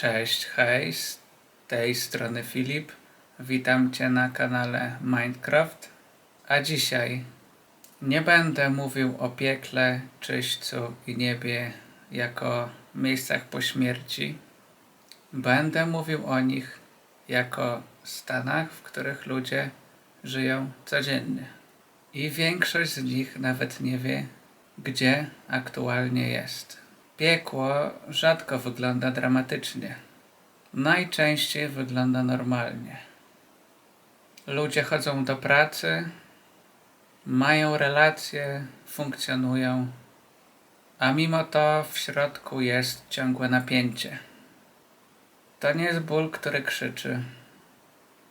Cześć, hej, z tej strony Filip. Witam Cię na kanale Minecraft. A dzisiaj nie będę mówił o piekle, czyśćcu i niebie jako miejscach po śmierci. Będę mówił o nich jako stanach, w których ludzie żyją codziennie. I większość z nich nawet nie wie, gdzie aktualnie jest. Piekło rzadko wygląda dramatycznie. Najczęściej wygląda normalnie. Ludzie chodzą do pracy, mają relacje, funkcjonują, a mimo to w środku jest ciągłe napięcie. To nie jest ból, który krzyczy.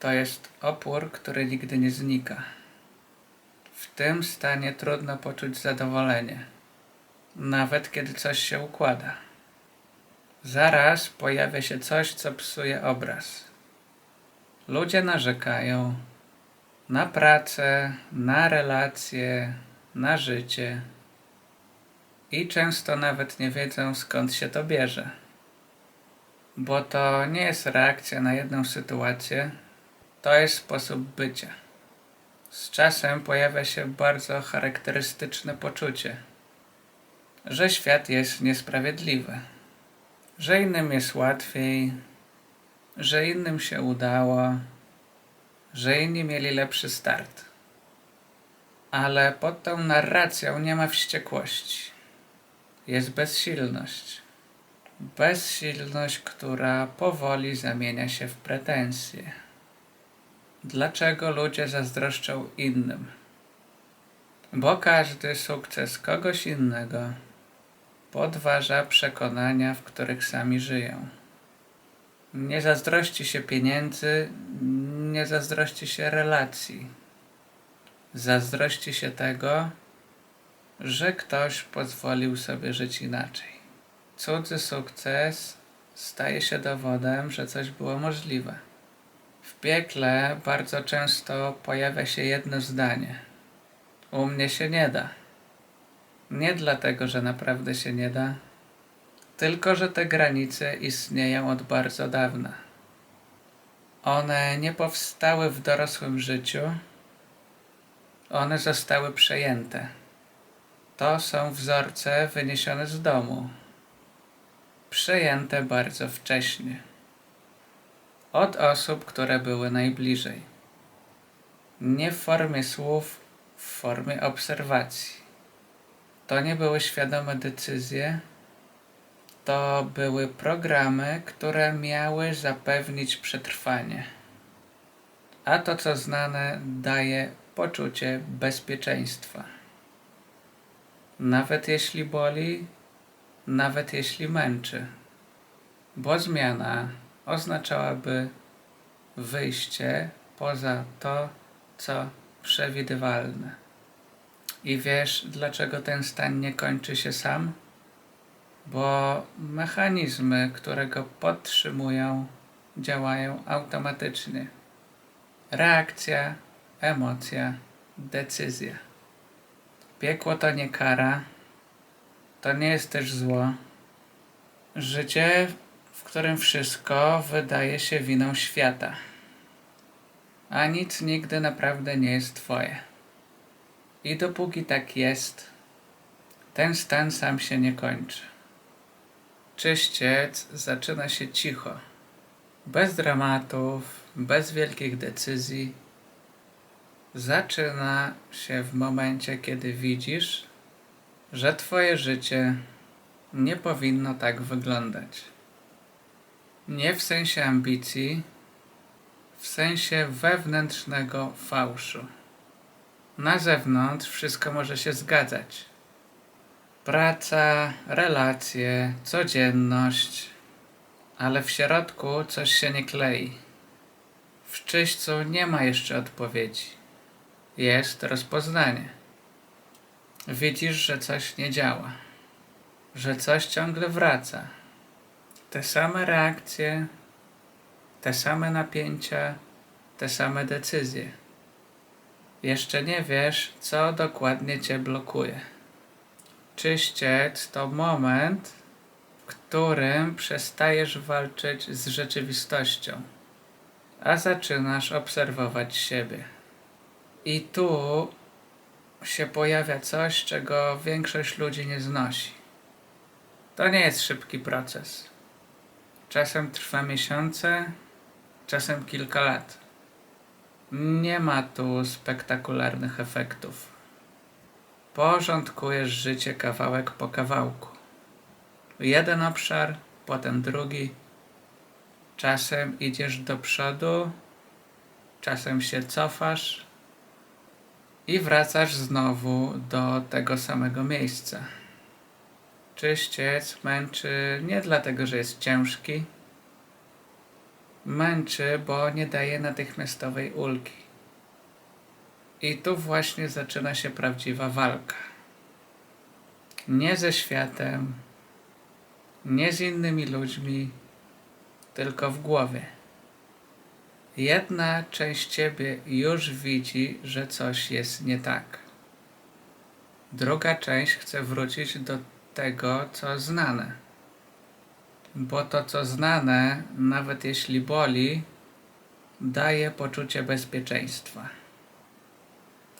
To jest opór, który nigdy nie znika. W tym stanie trudno poczuć zadowolenie nawet kiedy coś się układa. Zaraz pojawia się coś, co psuje obraz. Ludzie narzekają na pracę, na relacje, na życie i często nawet nie wiedzą skąd się to bierze. Bo to nie jest reakcja na jedną sytuację, to jest sposób bycia. Z czasem pojawia się bardzo charakterystyczne poczucie – że świat jest niesprawiedliwy, że innym jest łatwiej, że innym się udało, że inni mieli lepszy start. Ale pod tą narracją nie ma wściekłości. Jest bezsilność. Bezsilność, która powoli zamienia się w pretensje. Dlaczego ludzie zazdroszczą innym? Bo każdy sukces kogoś innego podważa przekonania, w których sami żyją. Nie zazdrości się pieniędzy, nie zazdrości się relacji. Zazdrości się tego, że ktoś pozwolił sobie żyć inaczej. Cudzy sukces staje się dowodem, że coś było możliwe. W piekle bardzo często pojawia się jedno zdanie: U mnie się nie da. Nie dlatego, że naprawdę się nie da, tylko że te granice istnieją od bardzo dawna. One nie powstały w dorosłym życiu, one zostały przejęte. To są wzorce wyniesione z domu, przejęte bardzo wcześnie, od osób, które były najbliżej. Nie w formie słów, w formie obserwacji. To nie były świadome decyzje, to były programy, które miały zapewnić przetrwanie. A to, co znane, daje poczucie bezpieczeństwa. Nawet jeśli boli, nawet jeśli męczy, bo zmiana oznaczałaby wyjście poza to, co przewidywalne. I wiesz, dlaczego ten stan nie kończy się sam? Bo mechanizmy, które go podtrzymują, działają automatycznie. Reakcja, emocja, decyzja. Piekło to nie kara, to nie jest też zło. Życie, w którym wszystko wydaje się winą świata, a nic nigdy naprawdę nie jest Twoje. I dopóki tak jest, ten stan sam się nie kończy. Czyściec zaczyna się cicho, bez dramatów, bez wielkich decyzji. Zaczyna się w momencie, kiedy widzisz, że Twoje życie nie powinno tak wyglądać. Nie w sensie ambicji, w sensie wewnętrznego fałszu. Na zewnątrz wszystko może się zgadzać. Praca, relacje, codzienność, ale w środku coś się nie klei. W czyśćcu nie ma jeszcze odpowiedzi. Jest rozpoznanie. Widzisz, że coś nie działa, że coś ciągle wraca. Te same reakcje, te same napięcia, te same decyzje. Jeszcze nie wiesz, co dokładnie cię blokuje. Czyściec to moment, którym przestajesz walczyć z rzeczywistością, a zaczynasz obserwować siebie. I tu się pojawia coś, czego większość ludzi nie znosi. To nie jest szybki proces. Czasem trwa miesiące, czasem kilka lat. Nie ma tu spektakularnych efektów. Porządkujesz życie kawałek po kawałku. Jeden obszar, potem drugi. Czasem idziesz do przodu, czasem się cofasz i wracasz znowu do tego samego miejsca. Czyściec męczy nie dlatego, że jest ciężki, męczy, bo nie daje natychmiastowej ulgi. I tu właśnie zaczyna się prawdziwa walka. Nie ze światem, nie z innymi ludźmi, tylko w głowie. Jedna część ciebie już widzi, że coś jest nie tak. Druga część chce wrócić do tego, co znane. Bo to, co znane, nawet jeśli boli, daje poczucie bezpieczeństwa.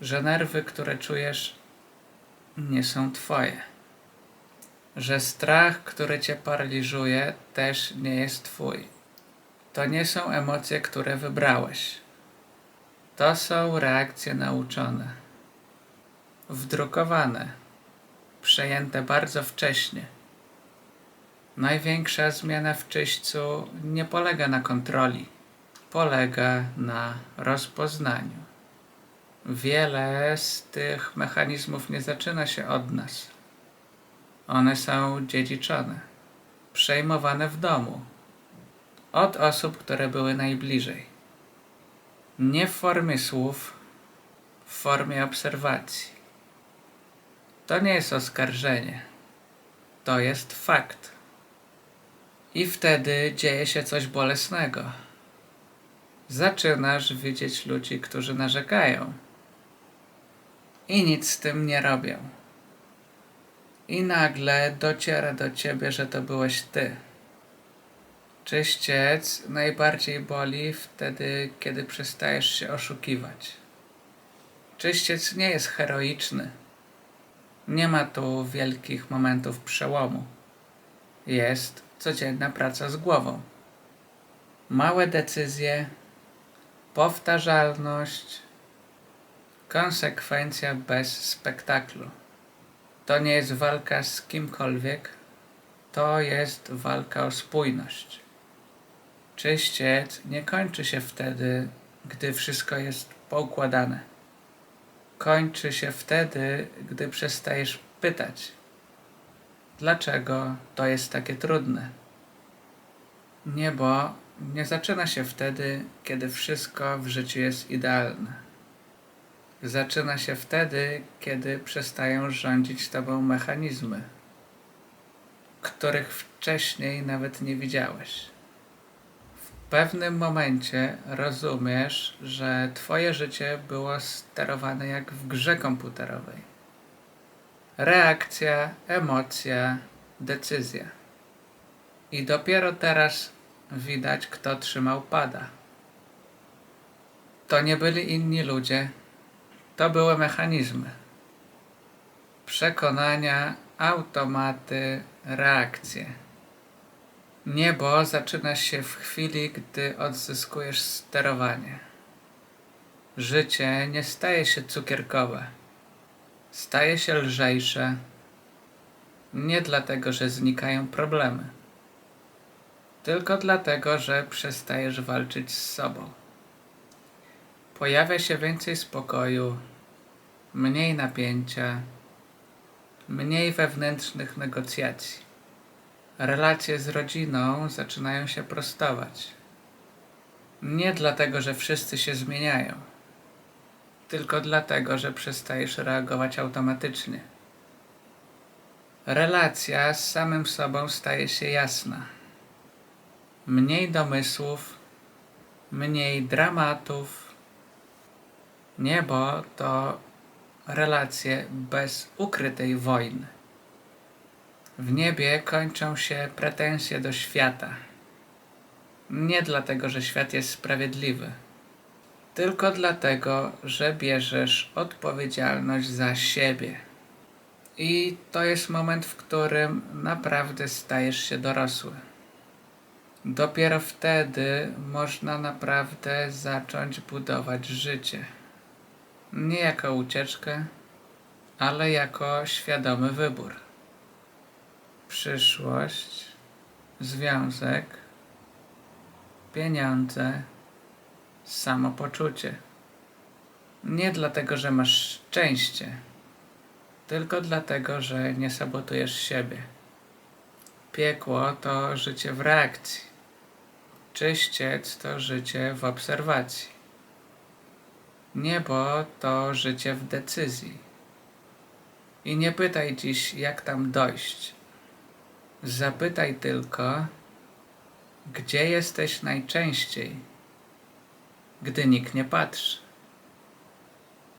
Że nerwy, które czujesz, nie są twoje. Że strach, który cię paraliżuje, też nie jest twój. To nie są emocje, które wybrałeś. To są reakcje nauczone, wdrukowane, przejęte bardzo wcześnie. Największa zmiana w czyśćcu nie polega na kontroli, polega na rozpoznaniu. Wiele z tych mechanizmów nie zaczyna się od nas. One są dziedziczone, przejmowane w domu, od osób, które były najbliżej. Nie w formie słów, w formie obserwacji. To nie jest oskarżenie, to jest fakt. I wtedy dzieje się coś bolesnego. Zaczynasz widzieć ludzi, którzy narzekają i nic z tym nie robią. I nagle dociera do ciebie, że to byłeś ty. Czyściec najbardziej boli wtedy, kiedy przestajesz się oszukiwać. Czyściec nie jest heroiczny. Nie ma tu wielkich momentów przełomu. Jest codzienna praca z głową. Małe decyzje, powtarzalność, konsekwencja bez spektaklu. To nie jest walka z kimkolwiek, to jest walka o spójność. Czyściec nie kończy się wtedy, gdy wszystko jest poukładane. Kończy się wtedy, gdy przestajesz pytać, dlaczego to jest takie trudne. Niebo nie zaczyna się wtedy, kiedy wszystko w życiu jest idealne. Zaczyna się wtedy, kiedy przestają rządzić tobą mechanizmy, których wcześniej nawet nie widziałeś pewnym momencie rozumiesz, że twoje życie było sterowane jak w grze komputerowej. Reakcja, emocja, decyzja. I dopiero teraz widać, kto trzymał pada. To nie byli inni ludzie, to były mechanizmy. Przekonania, automaty, reakcje. Niebo zaczyna się w chwili, gdy odzyskujesz sterowanie. Życie nie staje się cukierkowe. Staje się lżejsze. Nie dlatego, że znikają problemy, tylko dlatego, że przestajesz walczyć z sobą. Pojawia się więcej spokoju, mniej napięcia, mniej wewnętrznych negocjacji relacje z rodziną zaczynają się prostować. Nie dlatego, że wszyscy się zmieniają, tylko dlatego, że przestajesz reagować automatycznie. Relacja z samym sobą staje się jasna. Mniej domysłów, mniej dramatów. Niebo to relacje bez ukrytej wojny. W niebie kończą się pretensje do świata. Nie dlatego, że świat jest sprawiedliwy, tylko dlatego, że bierzesz odpowiedzialność za siebie. I to jest moment, w którym naprawdę stajesz się dorosły. Dopiero wtedy można naprawdę zacząć budować życie. Nie jako ucieczkę, ale jako świadomy wybór. Przyszłość, związek, pieniądze, samopoczucie. Nie dlatego, że masz szczęście, tylko dlatego, że nie sabotujesz siebie. Piekło to życie w reakcji. Czyściec to życie w obserwacji. Niebo to życie w decyzji. I nie pytaj dziś, jak tam dojść. Zapytaj tylko, gdzie jesteś najczęściej, gdy nikt nie patrzy.